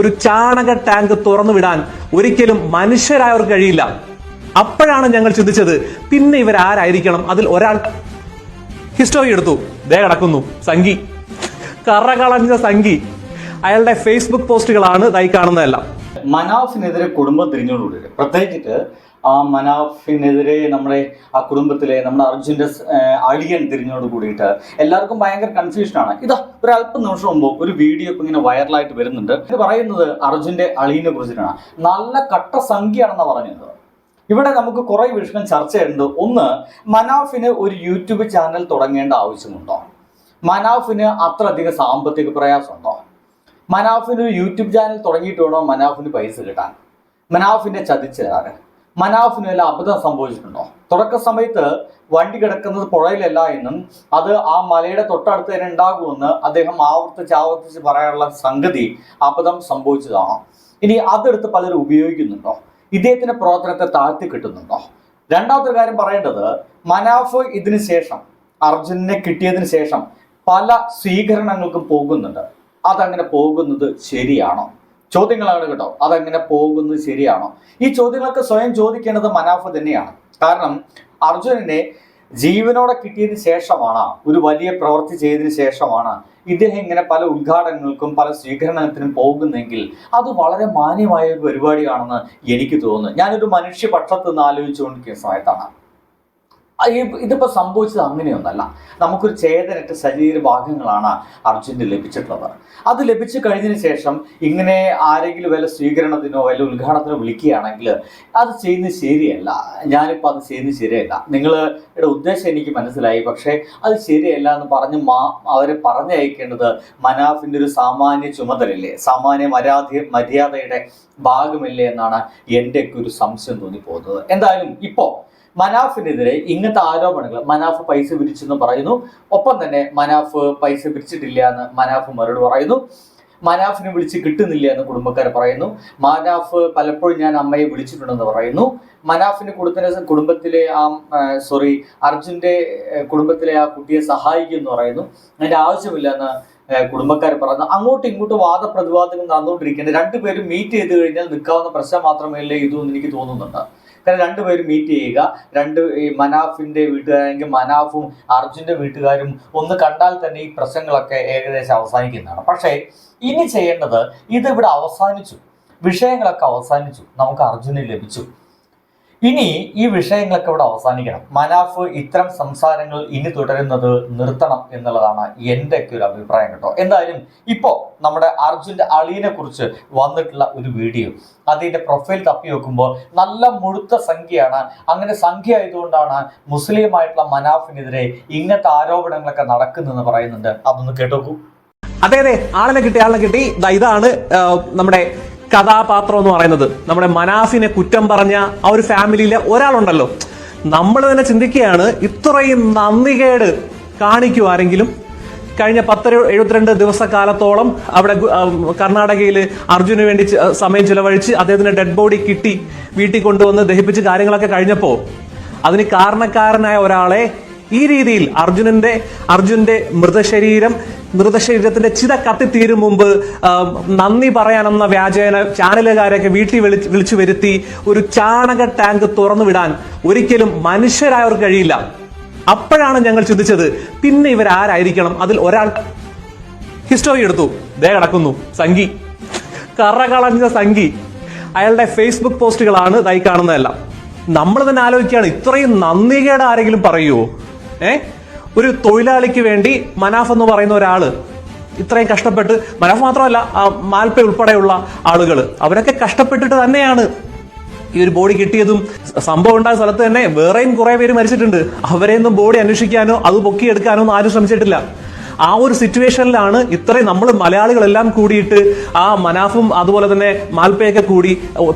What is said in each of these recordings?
ഒരു ചാണക ടാങ്ക് തുറന്നു വിടാൻ ഒരിക്കലും മനുഷ്യരായവർക്ക് കഴിയില്ല. അപ്പോഴാണ് ഞങ്ങൾ ചിന്തിച്ചത് പിന്നെ ഇവർ ആരായിരിക്കണം അതിൽ ഒരാൾ ഹിസ്റ്ററി എടുത്തു. ദേ കിടക്കുന്നു സംഗി കറകളഞ്ഞ സംഗി അയാളുടെ ഫേസ്ബുക്ക് പോസ്റ്റുകളാണ് ഇതായി കാണുന്നതെല്ലാം. മനാഫിനെതിരെ കുടുംബം തിരിഞ്ഞുകൊണ്ടിരിക്കും പ്രത്യേകിച്ചിട്ട് ആ മനാഫിനെതിരെ നമ്മുടെ ആ കുടുംബത്തിലെ നമ്മുടെ അർജുന്റെ അളിയൻ തിരിഞ്ഞോട് കൂടിയിട്ട് എല്ലാവർക്കും ഭയങ്കര കൺഫ്യൂഷനാണ് ഇതാ ഒരു അല്പം നിമിഷം മുമ്പ് ഒരു വീഡിയോ ഇപ്പം ഇങ്ങനെ വൈറലായിട്ട് വരുന്നുണ്ട്. ഇത് പറയുന്നത് അർജുന്റെ അളിയനെ കുറിച്ചിട്ടാണ്. നല്ല കട്ട സംഖ്യയാണെന്നാണ് പറഞ്ഞത് ഇവിടെ നമുക്ക് കുറേ വിഷയം ചർച്ച ചെയ്യുന്നുണ്ട് ഒന്ന് മനാഫിന് ഒരു യൂട്യൂബ് ചാനൽ തുടങ്ങേണ്ട ആവശ്യമുണ്ടോ? മനാഫിന് അത്രയധികം സാമ്പത്തിക പ്രയാസമുണ്ടോ? മനാഫിന് ഒരു യൂട്യൂബ് ചാനൽ തുടങ്ങിയിട്ട് വേണോ മനാഫിന് പൈസ കിട്ടാൻ? മനാഫിന്റെ ചതിച്ചേരാറ് മനാഫിന് വല്ല അബദ്ധം സംഭവിച്ചിട്ടുണ്ടോ? തുടക്ക സമയത്ത് വണ്ടി കിടക്കുന്നത് പുഴയിലല്ല എന്നും അത് ആ മലയുടെ തൊട്ടടുത്ത് തന്നെ ഉണ്ടാകുമെന്ന് അദ്ദേഹം ആവർത്തിച്ച് ആവർത്തിച്ച് പറയാനുള്ള സംഗതി അബദ്ധം സംഭവിച്ചതാണോ. ഇനി അതെടുത്ത് പലരും ഉപയോഗിക്കുന്നുണ്ടോ? ഇദ്ദേഹത്തിന്റെ പ്രവർത്തനത്തെ താഴ്ത്തി കിട്ടുന്നുണ്ടോ? രണ്ടാമത്തെ കാര്യം പറയേണ്ടത് മനാഫ് ഇതിന് ശേഷം അർജുനെ കിട്ടിയതിന് ശേഷം പല സ്വീകരണങ്ങൾക്കും പോകുന്നുണ്ട്. അതങ്ങനെ പോകുന്നത് ശരിയാണോ? ചോദ്യങ്ങളാണ് കേട്ടോ. അതെങ്ങനെ പോകുന്നത് ശരിയാണോ? ഈ ചോദ്യങ്ങൾക്ക് സ്വയം ചോദിക്കേണ്ടത് മനാഫ് തന്നെയാണ്. കാരണം അർജുനനെ ജീവനോടെ കിട്ടിയതിന് ശേഷമാണ് ഒരു വലിയ പ്രവൃത്തി ചെയ്തതിന് ശേഷമാണ് ഇദ്ദേഹം ഇങ്ങനെ പല ഉദ്ഘാടനങ്ങൾക്കും പല സ്വീകരണത്തിനും പോകുന്നെങ്കിൽ അത് വളരെ മാന്യമായ ഒരു പരിപാടിയാണെന്ന് എനിക്ക് തോന്നുന്നു. ഞാനൊരു മനുഷ്യപക്ഷത്ത് നിന്ന് ആലോചിച്ചുകൊണ്ടിരിക്കുന്ന സമയത്താണ്. ആ, ഈ- ഇതിപ്പോ സംഭവിച്ചത് അങ്ങനെയൊന്നല്ല. നമുക്കൊരു ചേതനറ്റ ശരീരഭാഗങ്ങളാണ് അർജുന് ലഭിച്ചിട്ടുള്ളത്. അത് ലഭിച്ചു കഴിഞ്ഞതിന് ശേഷം ഇങ്ങനെ ആരെങ്കിലും വല്ല സ്വീകരണത്തിനോ വല്ല ഉദ്ഘാടനത്തിനോ വിളിക്കുകയാണെങ്കിൽ അത് ചെയ്യുന്നത് ശരിയല്ല. ഞാനിപ്പോൾ അത് ചെയ്യുന്നത് ശരിയല്ല. നിങ്ങളുടെ ഉദ്ദേശം എനിക്ക് മനസ്സിലായി. പക്ഷേ അത് ശരിയല്ല എന്ന് പറഞ്ഞ് മാ അവരെ പറഞ്ഞയക്കേണ്ടത് മനാഫിന്റെ ഒരു സാമാന്യ ചുമതലയില്ലേ? സാമാന്യ മര്യാദ മര്യാദയുടെ ഭാഗമില്ലേ എന്നാണ് എന്റെയൊക്കെ ഒരു സംശയം തോന്നിപ്പോകുന്നത്. എന്തായാലും ഇപ്പോൾ മനാഫിനെതിരെ ഇങ്ങനത്തെ ആരോപണങ്ങൾ മനാഫ് പൈസ പിരിച്ചെന്ന് പറയുന്നു. ഒപ്പം തന്നെ മനാഫ് പൈസ പിരിച്ചിട്ടില്ല എന്ന് മനാഫ് മറുപടി പറയുന്നു. മനാഫിനെ വിളിച്ച് കിട്ടുന്നില്ല എന്ന് കുടുംബക്കാർ പറയുന്നു. മനാഫ് പലപ്പോഴും ഞാൻ അമ്മയെ വിളിച്ചിട്ടുണ്ടെന്ന് പറയുന്നു. മനാഫിന് കൊടുത്തിന് കുടുംബത്തിലെ ആ സോറി അർജുന്റെ കുടുംബത്തിലെ ആ കുട്ടിയെ സഹായിക്കും എന്ന് പറയുന്നു. അതിന്റെ ആവശ്യമില്ല എന്ന് കുടുംബക്കാർ പറയുന്നു. അങ്ങോട്ടും ഇങ്ങോട്ടും വാദപ്രതിവാദങ്ങൾ നടന്നുകൊണ്ടിരിക്കുന്നത് രണ്ടുപേരും മീറ്റ് ചെയ്ത് കഴിഞ്ഞാൽ നിൽക്കാവുന്ന പ്രശ്നം മാത്രമേ ഇതൂ എന്ന് എനിക്ക് തോന്നുന്നുണ്ട്. കാരണം രണ്ടുപേരും മീറ്റ് ചെയ്യുക. രണ്ട് ഈ മനാഫിന്റെ വീട്ടുകാരെങ്കിൽ മനാഫും അർജുന്റെ വീട്ടുകാരും ഒന്ന് കണ്ടാൽ തന്നെ ഈ പ്രശ്നങ്ങളൊക്കെ ഏകദേശം അവസാനിക്കുന്നതാണ്. പക്ഷേ ഇനി ചെയ്യേണ്ടത് ഇതിവിടെ അവസാനിച്ചു. വിഷയങ്ങളൊക്കെ അവസാനിച്ചു. നമുക്ക് അർജുനെ ലഭിച്ചു. ഇനി ഈ വിഷയങ്ങളൊക്കെ ഇവിടെ അവസാനിക്കണം. മനാഫ് ഇത്തരം സംസാരങ്ങൾ ഇനി തുടരുന്നത് നിർത്തണം എന്നുള്ളതാണ് എന്റെ ഒക്കെ ഒരു അഭിപ്രായം കേട്ടോ. എന്തായാലും ഇപ്പോൾ നമ്മുടെ അർജുന്റെ അളിയനെ കുറിച്ച് വന്നിട്ടുള്ള ഒരു വീഡിയോ. അതിന്റെ പ്രൊഫൈൽ തപ്പി വെക്കുമ്പോൾ നല്ല മുഴുത്ത സംഖ്യയാണ്. അങ്ങനെ സംഖ്യ ആയതുകൊണ്ടാണ് മുസ്ലിമായിട്ടുള്ള മനാഫിനെതിരെ ഇങ്ങനത്തെ ആരോപണങ്ങളൊക്കെ നടക്കുന്നതെന്ന് പറയുന്നുണ്ട്. അതൊന്ന് കേട്ടോക്കൂ. അതെ അതെ. ആളിനെ കിട്ടി ആളിനെ കിട്ടി. ഇതാണ് നമ്മുടെ കഥാപാത്രം എന്ന് പറയുന്നത്. നമ്മുടെ മനാഫിനെ കുറ്റം പറഞ്ഞ ആ ഒരു ഫാമിലിയിലെ ഒരാളുണ്ടല്ലോ. നമ്മൾ തന്നെ ചിന്തിക്കുകയാണ് ഇത്രയും നന്ദികേട് കാണിക്കൂ ആരെങ്കിലും. കഴിഞ്ഞ പത്തര എഴുപത്തിരണ്ട് ദിവസക്കാലത്തോളം അവിടെ കർണാടകയിൽ അർജുന് വേണ്ടി സമയം ചിലവഴിച്ച് അദ്ദേഹത്തിന്റെ ഡെഡ് ബോഡി കിട്ടി വീട്ടിൽ കൊണ്ടുവന്ന് ദഹിപ്പിച്ച് കാര്യങ്ങളൊക്കെ കഴിഞ്ഞപ്പോ അതിന് കാരണക്കാരനായ ഒരാളെ ഈ രീതിയിൽ അർജുനന്റെ അർജുന്റെ മൃതശരീരം മൃതശരീരത്തിന്റെ ചിത കത്തിത്തീരും മുമ്പ് നന്ദി പറയാനെന്ന വ്യാജേന ചാനലുകാരെയൊക്കെ വീട്ടിൽ വിളിച്ച് വരുത്തി ഒരു ചാണക ടാങ്ക് തുറന്നു വിടാൻ ഒരിക്കലും മനുഷ്യരായവർക്ക് കഴിയില്ല. അപ്പോഴാണ് ഞങ്ങൾ ചിന്തിച്ചത് പിന്നെ ഇവരാരായിരിക്കണം? അതിൽ ഒരാൾ ഹിസ്റ്ററി എടുത്തു. ദേ കിടക്കുന്നു സംഗി കറകളഞ്ഞ സംഗി അയാളുടെ ഫേസ്ബുക്ക് പോസ്റ്റുകളാണ് ഇതായി കാണുന്നതെല്ലാം. നമ്മൾ തന്നെ ആലോചിക്കുകയാണ് ഇത്രയും നന്ദികേട് ആരെങ്കിലും പറയുമോ ഏ? ഒരു തൊഴിലാളിക്ക് വേണ്ടി മനാഫ് എന്ന് പറയുന്ന ഒരാൾ ഇത്രയും കഷ്ടപ്പെട്ട് മനാഫ് മാത്രമല്ല മാൽപ്പ ഉൾപ്പെടെയുള്ള ആളുകൾ അവരൊക്കെ കഷ്ടപ്പെട്ടിട്ട് തന്നെയാണ് ഈ ഒരു ബോഡി കിട്ടിയതും. സംഭവം ഉണ്ടായ സ്ഥലത്ത് തന്നെ വേറെയും കുറെ പേര് മരിച്ചിട്ടുണ്ട്. അവരെയൊന്നും ബോഡി അന്വേഷിക്കാനോ അത് പൊക്കിയെടുക്കാനോ ഒന്നും ആരും ശ്രമിച്ചിട്ടില്ല. ആ ഒരു സിറ്റുവേഷനിലാണ് ഇത്രയും നമ്മൾ മലയാളികളെല്ലാം കൂടിയിട്ട് ആ മനാഫും അതുപോലെ തന്നെ മാൽപ്പയൊക്കെ കൂടി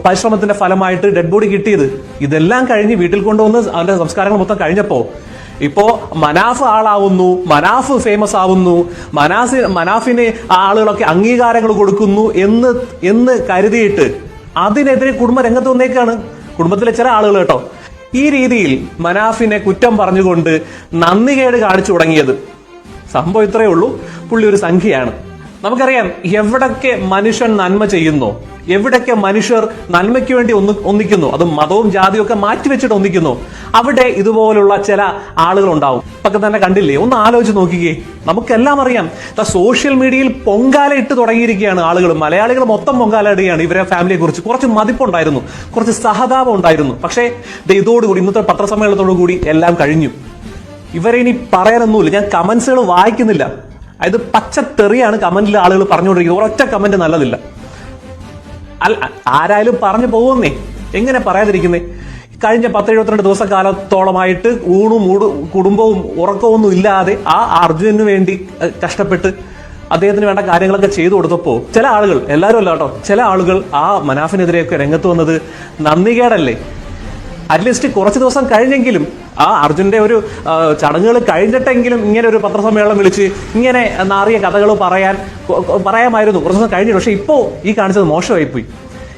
പരിശ്രമത്തിന്റെ ഫലമായിട്ട് ഡെഡ് ബോഡി കിട്ടിയത്. ഇതെല്ലാം കഴിഞ്ഞ് വീട്ടിൽ കൊണ്ടുവന്ന് അവന്റെ സംസ്കാരങ്ങൾ മൊത്തം കഴിഞ്ഞപ്പോ ഇപ്പോ മനാഫ് ആളാവുന്നു മനാഫ് ഫേമസ് ആവുന്നു മനാസി മനാഫിന് ആളുകളൊക്കെ അംഗീകാരങ്ങൾ കൊടുക്കുന്നു എന്ന് എന്ന് കരുതിയിട്ട് അതിനെതിരെ കുടുംബ രംഗത്ത് വന്നേക്കാണ്. കുടുംബത്തിലെ ചില ആളുകൾ കേട്ടോ. ഈ രീതിയിൽ മനാഫിനെ കുറ്റം പറഞ്ഞുകൊണ്ട് നന്ദികേട് കാണിച്ചു തുടങ്ങിയത്. സംഭവം ഇത്രയേ ഉള്ളൂ. പുള്ളി ഒരു സംഖ്യയാണ്. നമുക്കറിയാം എവിടൊക്കെ മനുഷ്യൻ നന്മ ചെയ്യുന്നു എവിടൊക്കെ മനുഷ്യർ നന്മയ്ക്ക് വേണ്ടി ഒന്ന് ഒന്നിക്കുന്നു അത് മതവും ജാതിയും ഒക്കെ മാറ്റിവെച്ചിട്ട് ഒന്നിക്കുന്നു അവിടെ ഇതുപോലുള്ള ചില ആളുകൾ ഉണ്ടാവും ഇപ്പൊക്കെ തന്നെ കണ്ടില്ലേ? ഒന്ന് ആലോചിച്ച് നോക്കിക്കേ. നമുക്കെല്ലാം അറിയാം. സോഷ്യൽ മീഡിയയിൽ പൊങ്കാല ഇട്ട് തുടങ്ങിയിരിക്കുകയാണ് ആളുകൾ. മലയാളികൾ മൊത്തം പൊങ്കാല ഇടുകയാണ് ഇവരെ ഫാമിലിയെ കുറിച്ച്. കുറച്ച് മതിപ്പുണ്ടായിരുന്നു. കുറച്ച് സഹതാപം ഉണ്ടായിരുന്നു. പക്ഷേ ഇതോടുകൂടി ഇന്നത്തെ പത്രസമ്മേളനത്തോടു കൂടി എല്ലാം കഴിഞ്ഞു. ഇവരെ ഇനി പറയാനൊന്നുമില്ല. ഞാൻ കമന്റ്സുകൾ വായിക്കുന്നില്ല. അത് പച്ച തെറിയാണ് കമന്റിൽ ആളുകൾ പറഞ്ഞുകൊണ്ടിരിക്കുന്നത്. ഒരൊറ്റ കമന്റ് നല്ലതില്ല. അല്ല ആരായാലും പറഞ്ഞു പോകുന്നേ. എങ്ങനെ പറയാതിരിക്കുന്നേ? കഴിഞ്ഞ പത്ത് എഴുപത്തിരണ്ട് ദിവസ കാലത്തോളമായിട്ട് ഊണും മൂട് കുടുംബവും ഉറക്കമൊന്നും ഇല്ലാതെ ആ അർജുനന് വേണ്ടി കഷ്ടപ്പെട്ട് അദ്ദേഹത്തിന് വേണ്ട കാര്യങ്ങളൊക്കെ ചെയ്തു കൊടുത്തപ്പോൾ ചില ആളുകൾ എല്ലാവരും അല്ല കേട്ടോ ചില ആളുകൾ ആ മനാഫിനെതിരെയൊക്കെ രംഗത്ത് വന്നത് നന്ദികേടല്ലേ? അറ്റ്ലീസ്റ്റ് കുറച്ച് ദിവസം കഴിഞ്ഞെങ്കിലും ആ അർജുന്റെ ഒരു ചടങ്ങുകൾ കഴിഞ്ഞിട്ടെങ്കിലും ഇങ്ങനെ ഒരു പത്രസമ്മേളനം വിളിച്ച് ഇങ്ങനെ നാറിയ കഥകൾ പറയാൻ പറയാമായിരുന്നു. കുറച്ച് ദിവസം കഴിഞ്ഞിട്ട് പക്ഷെ ഇപ്പോ ഈ കാണിച്ചത് മോശമായിപ്പോയി.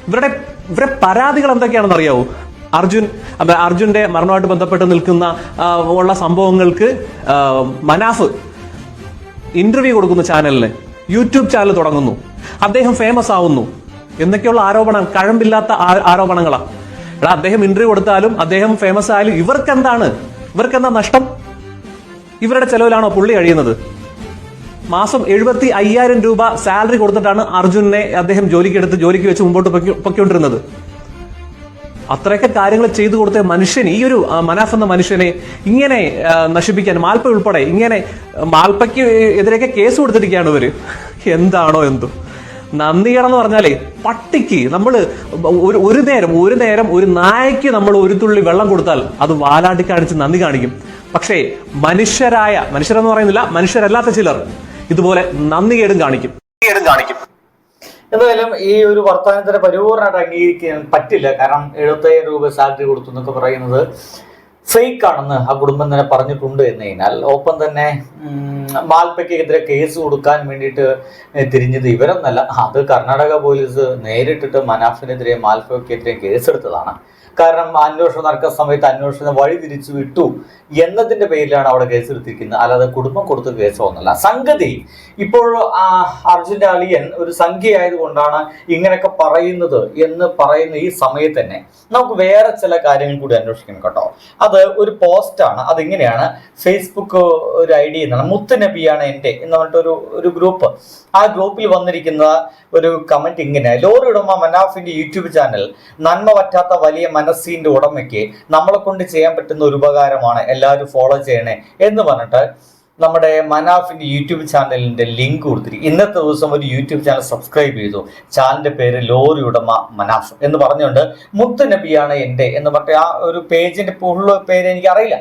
ഇവരുടെ ഇവരുടെ പരാതികൾ എന്തൊക്കെയാണെന്ന് അറിയാവോ? അർജുൻ അർജുന്റെ അർജുന്റെ മരണവുമായിട്ട് ബന്ധപ്പെട്ട് നിൽക്കുന്ന ഉള്ള സംഭവങ്ങൾക്ക് മനാഫ് ഇന്റർവ്യൂ കൊടുക്കുന്ന ചാനലിന്. യൂട്യൂബ് ചാനൽ തുടങ്ങുന്നു. അദ്ദേഹം ഫേമസ് ആവുന്നു. എന്നൊക്കെയുള്ള ആരോപണം കഴമ്പില്ലാത്ത ആരോപണങ്ങളാണ് ആരോപണങ്ങളാ. എടാ അദ്ദേഹം ഇന്റർവ്യൂ കൊടുത്താലും അദ്ദേഹം ഫേമസ് ആയാലും ഇവർക്ക് എന്താണ് ഇവർക്ക് എന്താ നഷ്ടം? ഇവരുടെ ചെലവിലാണോ പുള്ളി കഴിയുന്നത് മാസം എഴുപത്തി അയ്യായിരം രൂപ സാലറി കൊടുത്തിട്ടാണ് അർജുനെ അദ്ദേഹം ജോലിക്കെടുത്ത് ജോലിക്ക് വെച്ച് മുമ്പോട്ട് പൊയ്ക്കൊണ്ടിരുന്നത് അത്രയൊക്കെ കാര്യങ്ങൾ ചെയ്തു കൊടുത്ത മനുഷ്യൻ ഈ ഒരു മനാഫ് എന്ന മനുഷ്യനെ ഇങ്ങനെ നശിപ്പിക്കാൻ മാൽപ്പ ഉൾപ്പെടെ ഇങ്ങനെ മാൽപ്പയ്ക്ക് എതിരെയൊക്കെ കേസ് കൊടുത്തിരിക്കുകയാണ് ഇവർ. എന്താണോ എന്തോ. നന്ദികേടെന്ന് പറഞ്ഞാലേ പട്ടിക്ക് നമ്മൾ ഒരു ഒരു നേരം ഒരു നേരം ഒരു നായയ്ക്ക് നമ്മൾ ഒരു തുള്ളി വെള്ളം കൊടുത്താൽ അത് വാലാട്ടി കാണിച്ച് നന്ദി കാണിക്കും. പക്ഷേ മനുഷ്യരായ മനുഷ്യരെന്ന് പറയുന്നില്ല മനുഷ്യരല്ലാത്ത ചിലർ ഇതുപോലെ നന്ദികേടും കാണിക്കും. കാണിക്കും. എന്തായാലും ഈ ഒരു വർത്തമാനത്തിന് പരിപൂർണമായിട്ട് അംഗീകരിക്കാൻ പറ്റില്ല. കാരണം എഴുപത്തയ്യായിരം രൂപ സാലറി കൊടുത്തു എന്നൊക്കെ പറയുന്നത്. ഫേക്ക് ആണെന്ന് ആ കുടുംബം തന്നെ പറഞ്ഞിട്ടുണ്ട് എന്ന് കഴിഞ്ഞാൽ ഒപ്പം തന്നെ മാൽപ്പയ്ക്കെതിരെ കേസ് കൊടുക്കാൻ വേണ്ടിയിട്ട് തിരിഞ്ഞത് ഇവരൊന്നല്ല. അത് കർണാടക പോലീസ് നേരിട്ടിട്ട് മനാഫിനെതിരെ മാൽപ്പയ്ക്കെതിരെ കേസെടുത്തതാണ്. കാരണം അന്വേഷണം നടക്കുന്ന സമയത്ത് അന്വേഷണം വഴി തിരിച്ചു വിട്ടു എന്നതിന്റെ പേരിലാണ് അവിടെ കേസെടുത്തിരിക്കുന്നത് അല്ലാതെ കുടുംബം കൊടുത്ത കേസോ ഒന്നല്ല. സംഗതി ഇപ്പോൾ ആ അർജുന്റെ അളിയൻ ഒരു സംഖ്യയായത് ആയതുകൊണ്ടാണ് ഇങ്ങനെയൊക്കെ പറയുന്നത് എന്ന് പറയുന്ന ഈ സമയത്ത് തന്നെ നമുക്ക് വേറെ ചില കാര്യങ്ങൾ കൂടി അന്വേഷിക്കണം കേട്ടോ. അത് ഒരു പോസ്റ്റാണ്. അതിങ്ങനെയാണ്. ഫേസ്ബുക്ക് ഒരു ഐ ഡി എന്നാണ്. മുത്ത് നബിയാണ് എന്റെ എന്ന് പറഞ്ഞിട്ട് ഒരു ഗ്രൂപ്പ്. ആ ഗ്രൂപ്പിൽ വന്നിരിക്കുന്ന ഒരു കമന്റ് ഇങ്ങനെ. ലോറി ഉടമ മനാഫിന്റെ യൂട്യൂബ് ചാനൽ നന്മ പറ്റാത്ത വലിയ മനസ്സിന്റെ ഉടമയ്ക്ക് നമ്മളെ കൊണ്ട് ചെയ്യാൻ പറ്റുന്ന ഒരു ഉപകാരമാണ് എല്ലാവരും ഫോളോ ചെയ്യണേ എന്ന് പറഞ്ഞിട്ട് നമ്മുടെ മനാഫിന്റെ യൂട്യൂബ് ചാനലിന്റെ ലിങ്ക് കൊടുത്തിരിക്കും ഇന്നത്തെ ദിവസം ഒരു യൂട്യൂബ് ചാനൽ സബ്സ്ക്രൈബ് ചെയ്തു. ചാനലിന്റെ പേര് ലോറി ഉടമ മനാഫ് എന്ന് പറഞ്ഞുകൊണ്ട് മുത്ത് നബിയാണ് എന്റെ എന്ന് പറഞ്ഞ ആ ഒരു പേജിന്റെ ഫുള്ള് പേര് എനിക്ക് അറിയില്ല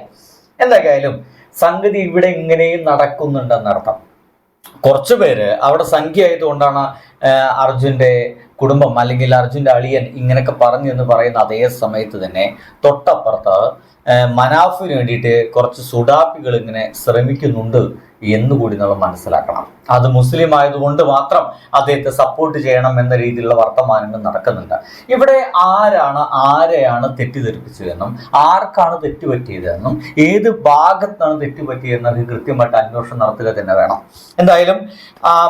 എന്തായാലും സംഗതി ഇവിടെ ഇങ്ങനെയും നടക്കുന്നുണ്ടെന്നർത്ഥം. കുറച്ചു പേര് അവിടെ സംഖ്യ ആയതുകൊണ്ടാണ് അർജുന്റെ കുടുംബം അല്ലെങ്കിൽ അർജുന്റെ അളിയൻ ഇങ്ങനെയൊക്കെ പറഞ്ഞു എന്ന് പറയുന്ന അതേ സമയത്ത് തന്നെ തൊട്ടപ്പുറത്ത് മനാഫിന് വേണ്ടിയിട്ട് കുറച്ച് സുഡാപ്പികൾ ഇങ്ങനെ ശ്രമിക്കുന്നുണ്ട് എന്നുകൂടി നമ്മൾ മനസ്സിലാക്കണം. അത് മുസ്ലിം ആയതുകൊണ്ട് മാത്രം അദ്ദേഹത്തെ സപ്പോർട്ട് ചെയ്യണം എന്ന രീതിയിലുള്ള വർത്തമാനങ്ങൾ നടക്കുന്നുണ്ട്. ഇവിടെ ആരാണ് ആരെയാണ് തെറ്റിദ്ധരിപ്പിച്ചതെന്നും ആർക്കാണ് തെറ്റുപറ്റിയതെന്നും ഏത് ഭാഗത്താണ് തെറ്റുപറ്റിയതെന്നൊക്കെ കൃത്യമായിട്ട് അന്വേഷണം നടത്തുക തന്നെ വേണം. എന്തായാലും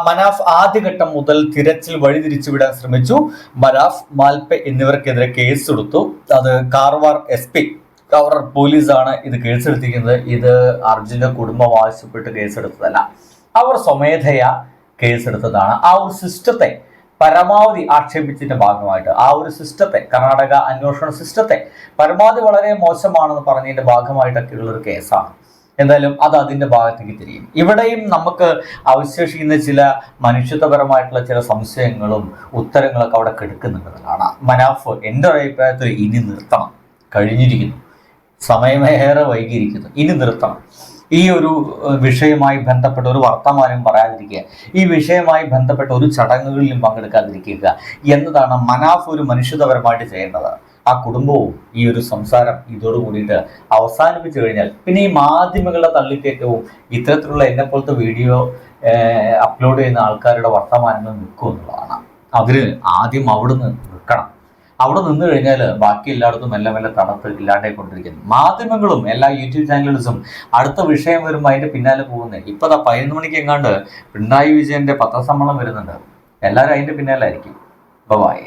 മനാഫ് ആദ്യഘട്ടം മുതൽ തിരച്ചിൽ വഴിതിരിച്ചുവിടാൻ ശ്രമിച്ചു മനാഫ് മാൽപെ എന്നിവർക്കെതിരെ കേസ് കൊടുത്തു അത് കാർവാർ എസ് പി കാർവാർ പോലീസാണ് ഇത് കേസെടുത്തിരിക്കുന്നത്. ഇത് അർജുന്റെ കുടുംബം ആവശ്യപ്പെട്ട് കേസെടുത്തതല്ല. അവർ സ്വമേധയാ കേസെടുത്തതാണ്. ആ ഒരു സിസ്റ്റത്തെ പരമാവധി ആക്ഷേപിച്ചതിന്റെ ഭാഗമായിട്ട് ആ ഒരു സിസ്റ്റത്തെ കർണാടക അന്വേഷണ സിസ്റ്റത്തെ പരമാവധി വളരെ മോശമാണെന്ന് പറഞ്ഞതിന്റെ ഭാഗമായിട്ടൊക്കെയുള്ള ഒരു കേസാണ്. എന്തായാലും അത് അതിന്റെ ഭാഗത്തേക്ക് തിരിയും. ഇവിടെയും നമുക്ക് അവശേഷിക്കുന്ന ചില മനുഷ്യത്വപരമായിട്ടുള്ള ചില സംശയങ്ങളും ഉത്തരങ്ങളൊക്കെ അവിടെ കെടുക്കുന്നുണ്ടെന്നാണ് മനാഫ് എന്റെ അഭിപ്രായത്തിൽ ഇനി നിർത്തണം. കഴിഞ്ഞിരിക്കുന്നു. സമയമേറെ വൈകിയിരിക്കുന്നു. ഇനി നിർത്തണം. ഈ ഒരു വിഷയവുമായി ബന്ധപ്പെട്ട ഒരു വർത്തമാനം പറയാതിരിക്കുക. ഈ വിഷയവുമായി ബന്ധപ്പെട്ട ഒരു ചടങ്ങുകളിലും പങ്കെടുക്കാതിരിക്കുക എന്നതാണ് മനാഫ് ഒരു മനുഷ്യത്വപരമായിട്ട് ചെയ്യേണ്ടത്. ആ കുടുംബവും ഈ ഒരു സംസാരം ഇതോട് കൂടിയിട്ട് അവസാനിപ്പിച്ചു കഴിഞ്ഞാൽ പിന്നെ ഈ മാധ്യമങ്ങളുടെ തള്ളിക്കയറ്റവും ഇത്തരത്തിലുള്ള എന്നെ പോലത്തെ വീഡിയോ അപ്ലോഡ് ചെയ്യുന്ന ആൾക്കാരുടെ വർത്തമാനങ്ങൾ നിൽക്കും എന്നുള്ളതാണ്. അതിന് ആദ്യം അവിടുന്ന് നിൽക്കണം. അവിടെ നിന്ന് കഴിഞ്ഞാൽ ബാക്കി എല്ലായിടത്തും മെല്ലെ മെല്ലെ തണുത്ത് ഇല്ലാണ്ടായിക്കൊണ്ടിരിക്കുന്നു. മാധ്യമങ്ങളും എല്ലാ യൂട്യൂബ് ചാനൽസും അടുത്ത വിഷയം വരുമ്പോൾ അതിന്റെ പിന്നാലെ പോകുന്നത് ഇപ്പൊ ദാ പതിനൊന്ന് മണിക്ക് എങ്ങാണ്ട് പിണറായി വിജയന്റെ പത്രസമ്മേളനം വരുന്നുണ്ട്. എല്ലാവരും അതിന്റെ പിന്നാലായിരിക്കും ബൈ